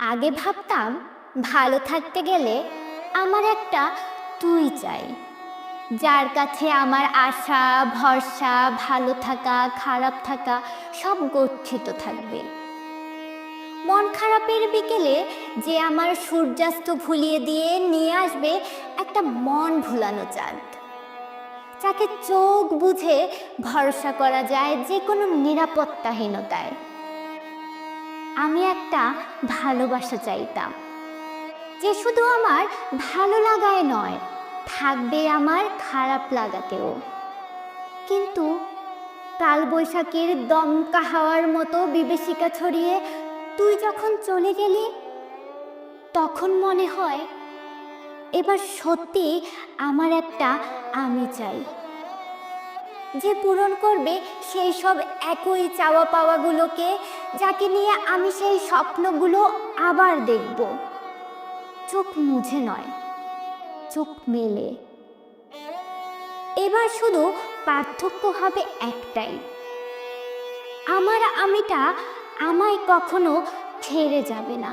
আগে ভাবতাম, ভালো থাকতে গেলে আমার একটা তুই চাই। যার কাছে আমার আশা, ভরসা, ভালো থাকা, খারাপ থাকা সব গচ্ছিত থাকবে। মন খারাপের বিকেলে যে আমার সূর্যাস্ত ভুলিয়ে দিয়ে নিয়ে আসবে একটা মন ভুলানো চাঁদ। যাকে চোখ বুঝে ভরসা করা যায় যে কোনো নিরাপত্তাহীনতায়। আমি একটা ভালোবাসা চাইতাম, যে শুধু আমার ভালো লাগায় নয়, থাকবে আমার খারাপ লাগাতেও। কিন্তু কাল কালবৈশাখীর দমকা হাওয়ার মতো বিভীষিকা ছড়িয়ে তুই যখন চলে গেলি, তখন মনে হয় এবার সত্যি আমার একটা আমি চাই। যে পূরণ করবে সেই সব একই চাওয়া পাওয়াগুলোকে, যাকে নিয়ে আমি সেই স্বপ্নগুলো আবার দেখব। চোখ মুঝে নয়, চোখ মেলে। এবার শুধু পার্থক্য হবে একটাই। আমার আমিটা আমায় কখনো ছেড়ে যাবে না।